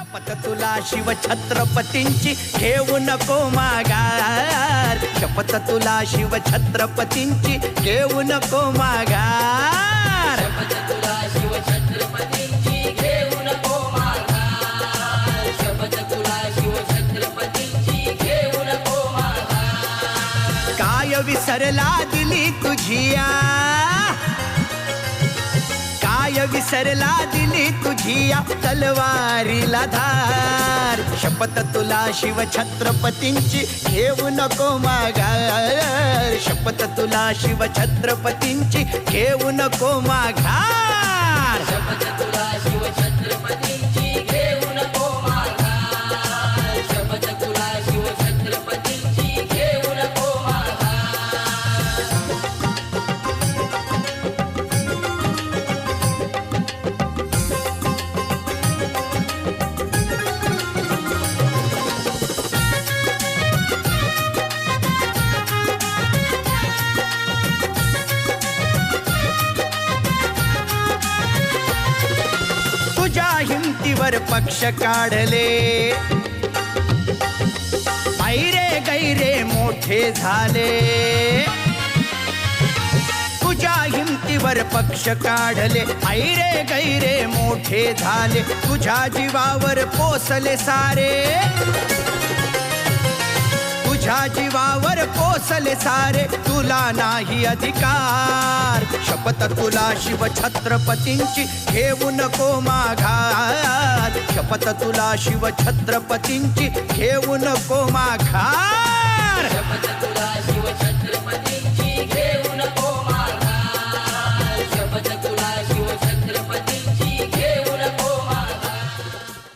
शपथ तुला शिव छत्रपतींची घेऊ नको माघार. शपथ तुला शिव छत्रपतींची घेऊ नको माघार. तुला शिवछत्रपतींची घेऊ नको माघार. शपथ तुला शिवछत्रपतींची घेऊ नको माघार. काय विसरला दिली तुझी? काय विसरला दिली तुझी या तलवारीला धार. शपथ तुला शिव छत्रपतींची घेऊ नको माघार. शपथ तुला शिव छत्रपतींची घेऊ नको माघार. वर पक्ष काढले. ऐरे गैरे मोठे झाले. तुझ्या हिमतीवर पक्ष काढले. ऐरे गैरे मोठे झाले. तुझ्या जीवावर पोसले सारे. तुझ्या जीवावर पोसले सारे. तुला नाही अधिकार. शपथ तुला शिव छत्रपतींची घेऊ नको माघात शपथ तुला शिव छत्रपतींची घेऊ नको माघात